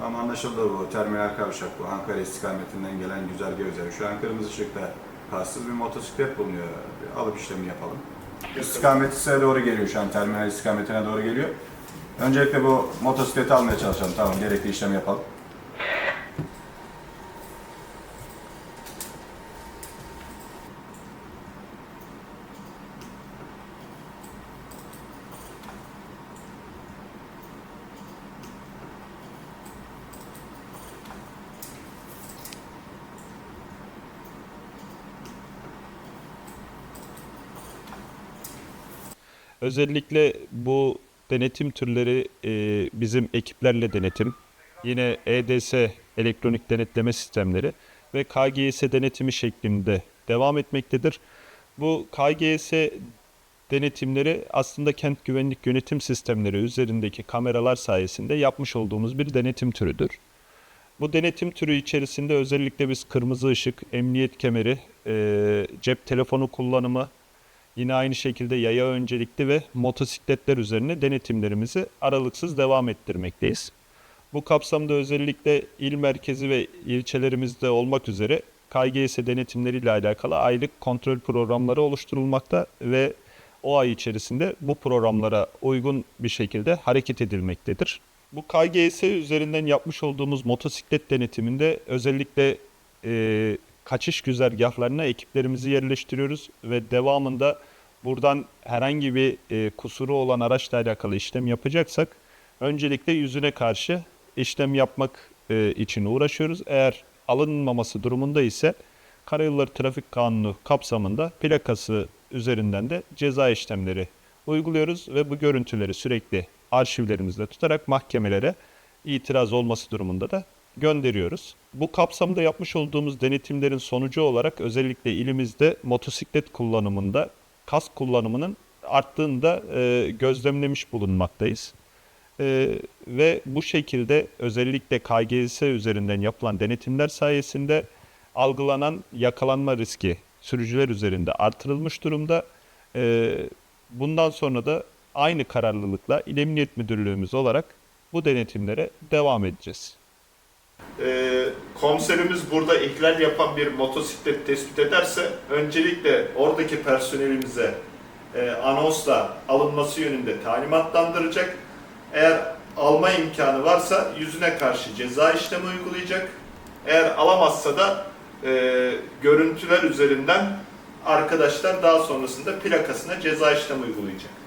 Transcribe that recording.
Tamam anlaşıldı bu. Terminal kavşak bu. Ankara istikametinden gelen güzergah üzeri. Şu an kırmızı ışıkta kastsız bir motosiklet bulunuyor. Bir alıp işlemi yapalım. İstikamet size doğru geliyor şu an. Terminal istikametine doğru geliyor. Öncelikle bu motosikleti almaya çalışalım. Tamam gerekli işlemi yapalım. Özellikle bu denetim türleri e, bizim ekiplerle denetim, yine EDS elektronik denetleme sistemleri ve KGS denetimi şeklinde devam etmektedir. Bu KGS denetimleri aslında kent güvenlik yönetim sistemleri üzerindeki kameralar sayesinde yapmış olduğumuz bir denetim türüdür. Bu denetim türü içerisinde özellikle biz kırmızı ışık, emniyet kemeri, e, cep telefonu kullanımı, Yine aynı şekilde yaya öncelikli ve motosikletler üzerine denetimlerimizi aralıksız devam ettirmekteyiz. Bu kapsamda özellikle il merkezi ve ilçelerimizde olmak üzere KGS denetimleriyle alakalı aylık kontrol programları oluşturulmakta ve o ay içerisinde bu programlara uygun bir şekilde hareket edilmektedir. Bu KGS üzerinden yapmış olduğumuz motosiklet denetiminde özellikle e, kaçış güzergahlarına ekiplerimizi yerleştiriyoruz ve devamında buradan herhangi bir e, kusuru olan araçla alakalı işlem yapacaksak öncelikle yüzüne karşı işlem yapmak e, için uğraşıyoruz. Eğer alınmaması durumunda ise Karayolları Trafik Kanunu kapsamında plakası üzerinden de ceza işlemleri uyguluyoruz ve bu görüntüleri sürekli arşivlerimizde tutarak mahkemelere itiraz olması durumunda da gönderiyoruz. Bu kapsamda yapmış olduğumuz denetimlerin sonucu olarak özellikle ilimizde motosiklet kullanımında kask kullanımının arttığını da e, gözlemlemiş bulunmaktayız. E, ve bu şekilde özellikle KGS üzerinden yapılan denetimler sayesinde algılanan yakalanma riski sürücüler üzerinde artırılmış durumda. E, bundan sonra da aynı kararlılıkla İl Emniyet Müdürlüğümüz olarak bu denetimlere devam edeceğiz. Ee, komiserimiz burada ihlal yapan bir motosiklet tespit ederse öncelikle oradaki personelimize e, anonsla alınması yönünde talimatlandıracak. Eğer alma imkanı varsa yüzüne karşı ceza işlemi uygulayacak. Eğer alamazsa da e, görüntüler üzerinden arkadaşlar daha sonrasında plakasına ceza işlemi uygulayacak.